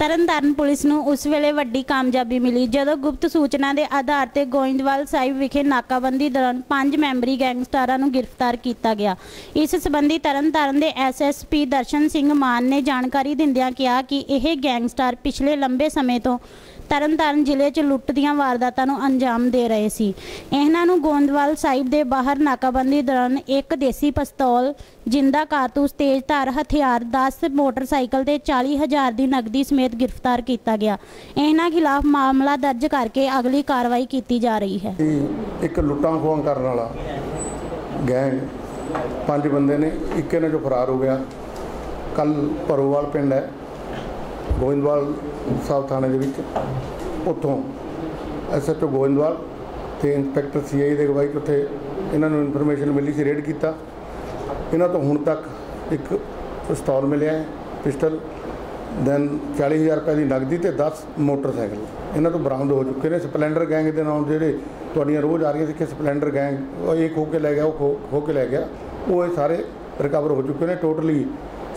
Tarn Taran police ਨੂੰ ਉਸ ਵੇਲੇ ਵੱਡੀ ਕਾਮਯਾਬੀ ਮਿਲੀ, ਜਦੋਂ ਗੁਪਤ ਸੂਚਨਾ ਦੇ ਆਧਾਰ ਤੇ ਗੋਇੰਦਵਾਲ ਸਾਹਿਬ ਵਿਖੇ ਨਾਕਾਬੰਦੀ ਦੌਰਾਨ ਪੰਜ ਮੈਂਬਰੀ ਗੈਂਗਸਟਰਾਂ ਨੂੰ ਗ੍ਰਿਫਤਾਰ ਕੀਤਾ ਗਿਆ। ਇਸ ਸੰਬੰਧੀ ਤਰਨਤਾਰਨ ਦੇ ਐਸਐਸਪੀ ਦਰਸ਼ਨ ਸਿੰਘ ਮਾਨ ਨੇ ਜਾਣਕਾਰੀ ਦਿੰਦਿਆਂ ਕਿਹਾ ਕਿ ਇਹ ਗੈਂਗਸਟਰ ਪਿਛਲੇ ਲੰਬੇ ਸਮੇਂ ਤੋਂ ਤਰਨਤਾਰਨ ਜ਼ਿਲ੍ਹੇ 'ਚ ਲੁੱਟ ਦੀਆਂ ਵਾਰਦਾਤਾਂ ਨੂੰ ਅੰਜਾਮ ਦੇ ਰਹੇ ਸੀ। ਇਹਨਾਂ ਨੂੰ ਗੋਇੰਦਵਾਲ ਸਾਹਿਬ ਦੇ ਬਾਹਰ ਨਾਕਾਬੰਦੀ ਦੌਰਾਨ ਇੱਕ ਦੇਸੀ ਪਿਸਤੌਲ, ਜਿੰਦਾ ਕਾਰਤੂਸ, ਤੇਜ਼ ਧਾਰ, ਹਥਿਆਰ 10 ਮੋਟਰਸਾਈਕਲ ਤੇ 40000 ਦੀ ਨਕਦੀ ਸਮੇਤ ਗ੍ਰਿਫਤਾਰ ਕੀਤਾ ਗਿਆ। ਇਹਨਾਂ ਖਿਲਾਫ ਮਾਮਲਾ ਦਰਜ ਕਰਕੇ ਅਗਲੀ ਕਾਰਵਾਈ ਕੀਤੀ ਜਾ ਰਹੀ ਹੈ। ਇੱਕ ਲੁੱਟਾਂ ਖੋਹਾਂ ਕਰਨ ਵਾਲਾ ਗੈਂਗ ਪੰਜ ਬੰਦੇ ਨੇ, ਇੱਕ ਇਹਨਾਂ ਚੋਂ ਫਰਾਰ ਹੋ ਗਿਆ। ਕੱਲ ਪਰੋਵਾਲ ਪਿੰਡ ਹੈ, ਗੋਇੰਦਵਾਲ ਸਾਹਿਬ ਥਾਣੇ ਦੇ ਵਿੱਚ। ਉੱਥੋਂ ਐਸਐਚਓ ਗੋਇੰਦਵਾਲ ਤੇ ਇੰਸਪੈਕਟਰ ਸੀਆਈ ਦੇ ਅਗਵਾਈ ਉੱਥੇ ਇਹਨਾਂ ਨੂੰ ਇਨਫੋਰਮੇਸ਼ਨ ਮਿਲੀ ਸੀ, ਰੇਡ ਕੀਤਾ। ਇਹਨਾਂ ਤੋਂ ਹੁਣ ਤੱਕ ਇੱਕ ਪਿਸਤੌਲ ਮਿਲਿਆ ਹੈ, ਪਿਸਟਲ ਦੈਨ 40000 ਰੁਪਏ ਦੀ ਨਗਦੀ ਤੇ 10 ਮੋਟਰਸਾਈਕਲ। ਇਹਨਾਂ ਤੋਂ ਬਰਾਮਦ ਹੋ ਚੁੱਕੇ ਨੇ। ਸਪਲੈਂਡਰ ਗੈਂਗ ਦੇ ਨਾਮ ਜਿਹੜੇ ਤੁਹਾਡੀਆਂ ਰੋਜ਼ ਆ ਰਹੀਆਂ ਸੀ ਕਿ ਸਪਲੈਂਡਰ ਗੈਂਗ ਉਹ ਇਹ ਖੋ ਕੇ ਲੈ ਗਿਆ ਉਹ ਖੋ- ਕੇ ਲੈ ਗਿਆ। ਉਹ ਇਹ ਸਾਰੇ ਰਿਕਵਰ ਹੋ ਚੁੱਕੇ ਨੇ। ਟੋਟਲੀ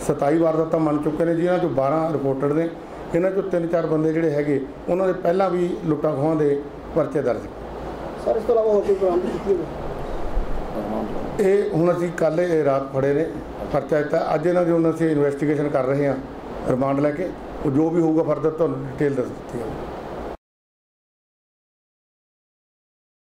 27 ਵਾਰਦਾਤਾਂ ਮੰਨ ਚੁੱਕੇ ਨੇ ਜਿਨ੍ਹਾਂ ਚੋਂ 12 ਰਿਪੋਰਟਡ ਨੇ। ਇਹਨਾਂ ਚੋਂ ਤਿੰਨ ਚਾਰ ਬੰਦੇ ਜਿਹੜੇ ਹੈਗੇ ਉਹਨਾਂ ਦੇ ਪਹਿਲਾਂ ਵੀ ਲੁੱਟਾਂ ਖੋਹਾਂ ਦੇ ਪਰਚੇ ਦਰਜ। ਸਰ ਇਸ ਤੋਂ ਇਲਾਵਾ ਹੋਰ ਕੋਈ ਬਰਾਮਦ ਕੀਤੀ ਹੈ ਇਹ ਹੁਣ ਅਸੀਂ ਕੱਲ੍ਹ ਇਹ ਰਾਤ ਫੜੇ ਨੇ। ਪਰਚਾ ਦਿੱਤਾ। ਅੱਜ ਇਹਨਾਂ ਦੀ ਹੁਣ ਅਸੀਂ ਇਨਵੈਸਟੀਗੇਸ਼ਨ ਕਰ ਰਹੇ ਹਾਂ। ਰਿਮਾਂਡ ਲੈ ਕੇ ਉਹ ਜੋ ਵੀ ਹੋਊਗਾ ਫਰਦਰ ਤੁਹਾਨੂੰ ਡਿਟੇਲ ਦੱਸ ਦਿੱਤੀ ਹੈ